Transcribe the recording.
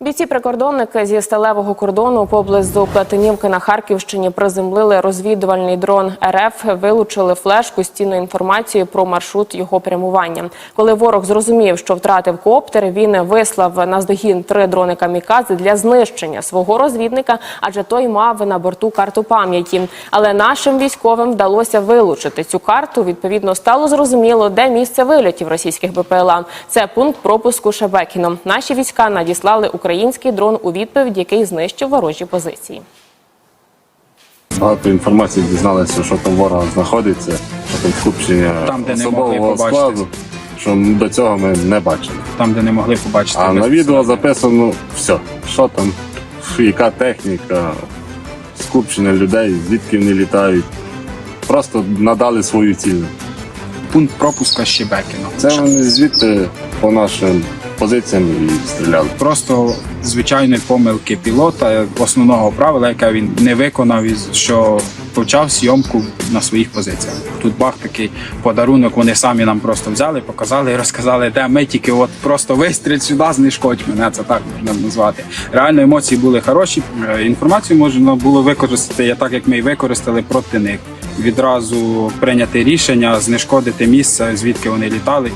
Бійці прикордонники зі сталевого кордону поблизу Платинівки на Харківщині приземлили розвідувальний дрон РФ, вилучили флешку з цінною інформацією про маршрут його прямування. Коли ворог зрозумів, що втратив коптер, він вислав наздогін три дрони камікадзе для знищення свого розвідника, адже той мав на борту карту пам'яті. Але нашим військовим вдалося вилучити цю карту. Відповідно, стало зрозуміло, де місце вильотів російських БПЛА. Це пункт пропуску Шебекіно. Наші війська надіслали український дрон у відповідь, який знищив ворожі позиції. Багато інформації дізналися, що там ворога знаходиться, що там скупчення Там, де особового складу, що до цього ми не бачили. там, де не могли побачити. А на відео записано все, що там, яка техніка, скупчення людей, звідки вони літають. Просто надали свою ціль. пункт пропуска Щебекіно. Це вони звідти по нашим позиціям і стріляли. просто звичайної помилки пілота, основного правила, яке він не виконав, що почав зйомку на своїх позиціях. Тут бах такий подарунок. Вони самі нам просто взяли, показали і розказали, де ми тільки от просто вистріль сюди, знешкодь мене. Це так можна назвати. Реально емоції були хороші. Е, Інформацію можна було використати так, як ми і використали проти них. Відразу прийняти рішення, знешкодити місце, звідки вони літали.